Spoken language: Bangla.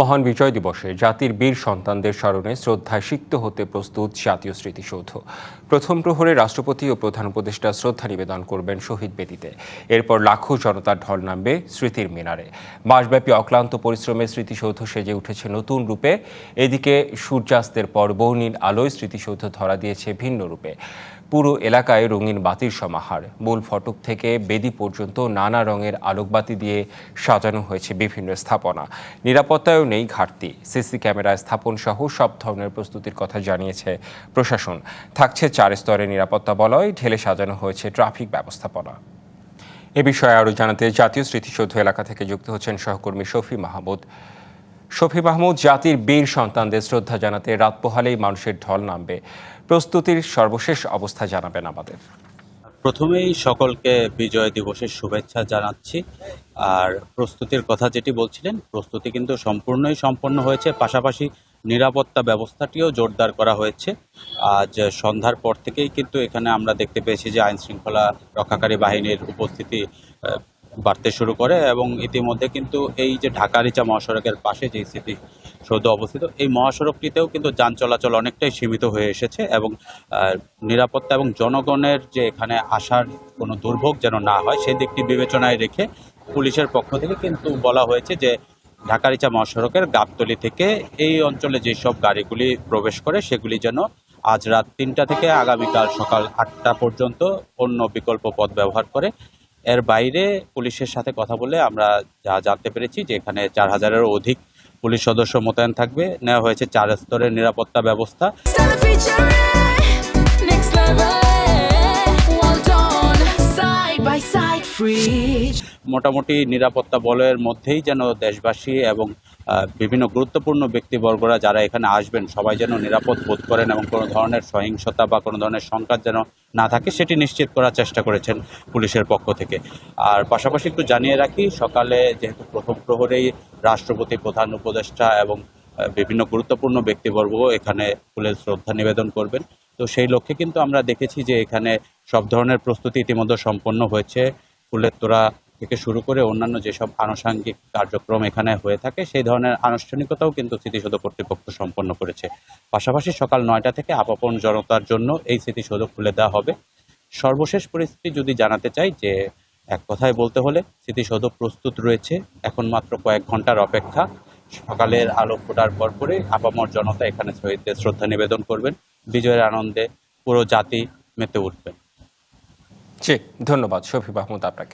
মহান বিজয় দিবসে জাতির বীর সন্তানদের স্মরণে শ্রদ্ধায় সিক্ত হতে প্রস্তুত জাতীয় স্মৃতিসৌধ। প্রথম প্রহরে রাষ্ট্রপতি ও প্রধান উপদেষ্টা শ্রদ্ধা নিবেদন করবেন শহীদ বেদিতে এরপর লাখো জনতার ঢল নামবে স্মৃতির মিনারে। মাসব্যাপী অক্লান্ত পরিশ্রমে স্মৃতিসৌধ সেজে উঠেছে নতুন রূপে। এদিকে সূর্যাস্তের পর বর্ণিল আলোয় স্মৃতিসৌধ ধরা দিয়েছে ভিন্ন রূপে। পুরো এলাকায় রঙিন বাতির সমাহার। মূল ফটক থেকে বেদি পর্যন্ত নানা রঙের আলোকবাতি দিয়ে সাজানো হয়েছে বিভিন্ন স্থাপনা। নিরাপত্তায়ও নেই ঘাটতি। সিসি ক্যামেরা স্থাপন সহ সব ধরনের প্রস্তুতির কথা জানিয়েছে প্রশাসন। থাকছে চার স্তরের নিরাপত্তা বলয়, ঢেলে সাজানো হয়েছে ট্রাফিক ব্যবস্থাপনা। এ বিষয়ে আরও জানাতে জাতীয় স্মৃতিসৌধ এলাকা থেকে যুক্ত হচ্ছেন সহকর্মী শফি মাহমুদ। শফি মাহমুদ জাতির বীর সন্তানদের শ্রদ্ধা জানাতে রাত পোহালেই মানুষের ঢল নামবে। প্রস্তুতির সর্বশেষ অবস্থা জানাবেন আমাদের। প্রথমেই সকলকে বিজয় দিবসের শুভেচ্ছা জানাচ্ছি। আর প্রস্তুতির কথা যেটি বলছিলেন, প্রস্তুতি কিন্তু সম্পূর্ণই সম্পন্ন হয়েছে। পাশাপাশি নিরাপত্তা ব্যবস্থাটিও জোরদার করা হয়েছে। আজ সন্ধ্যার পর থেকেই কিন্তু এখানে আমরা দেখতে পেয়েছি যে আইন শৃঙ্খলা রক্ষাকারী বাহিনীর উপস্থিতি বাড়তে শুরু করে এবং ইতিমধ্যে কিন্তু এই যে ঢাকা রিচা মহাসড়কের পাশে যে স্মৃতি সৌধ অবস্থিত, এই মহাসড়কটিতেও কিন্তু যান চলাচল অনেকটাই সীমিত হয়ে এসেছে এবং নিরাপত্তা এবং জনগণের যে এখানে আসার কোনো দুর্ভোগ যেন না হয়, সেই দিকটি বিবেচনায় রেখে পুলিশের পক্ষ থেকে কিন্তু বলা হয়েছে যে ঢাকারিচা মহাসড়কের গাবতলি থেকে এই অঞ্চলে যেসব গাড়িগুলি প্রবেশ করে, সেগুলি যেন আজ রাত তিনটা থেকে আগামীকাল সকাল আটটা পর্যন্ত অন্য বিকল্প পথ ব্যবহার করে এর বাইরে পুলিশের সাথে কথা বলে আমরা যা জানতে পেরেছি যে এখানে চার হাজারেরও অধিক পুলিশ সদস্য মোতায়েন থাকবে নেওয়া হয়েছে চার স্তরের নিরাপত্তা ব্যবস্থা. মোটামুটি নিরাপত্তা বলয়ের মধ্যেই যেন দেশবাসী এবং বিভিন্ন গুরুত্বপূর্ণ ব্যক্তিবর্গরা যারা এখানে আসবেন, সবাই যেন নিরাপদ বোধ করেন এবং কোনো ধরনের সহিংসতা বা কোনো ধরনের সংঘাত যেন না থাকে, সেটি নিশ্চিত করার চেষ্টা করেছেন পুলিশের পক্ষ থেকে। আর পাশাপাশি একটু জানিয়ে রাখি, সকালে যেহেতু প্রথম প্রহরেই রাষ্ট্রপতি, প্রধান উপদেষ্টা এবং বিভিন্ন গুরুত্বপূর্ণ ব্যক্তিবর্গ এখানে ফুলের শ্রদ্ধা নিবেদন করবেন। তো সেই লক্ষ্যে কিন্তু আমরা দেখেছি যে এখানে সব ধরনের প্রস্তুতি ইতিমধ্যে সম্পন্ন হয়েছে। ফুলের তোড়া থেকে শুরু করে অন্যান্য যেসব আনুষাঙ্গিক কার্যক্রম এখানে হয়ে থাকে, সেই ধরনের আনুষ্ঠানিকতাও কিন্তু স্মৃতিসৌধ কর্তৃপক্ষ সম্পন্ন করেছে। পাশাপাশি সকাল নয়টা থেকে আপাপন জনতার জন্য এই স্মৃতিসৌধ খুলে দেওয়া হবে। সর্বশেষ পরিস্থিতি যদি জানাতে চাই, যে এক কথায় বলতে হলে, স্মৃতিসৌধ প্রস্তুত রয়েছে, এখন মাত্র কয়েক ঘণ্টার অপেক্ষা। সকালের আলো ফোটার পর পরে আপামর জনতা এখানে শহীদদের শ্রদ্ধা নিবেদন করবেন। বিজয়ের আনন্দে পুরো জাতি মেতে উঠবেন জি, ধন্যবাদ শফি মাহমুদ আপনাকে।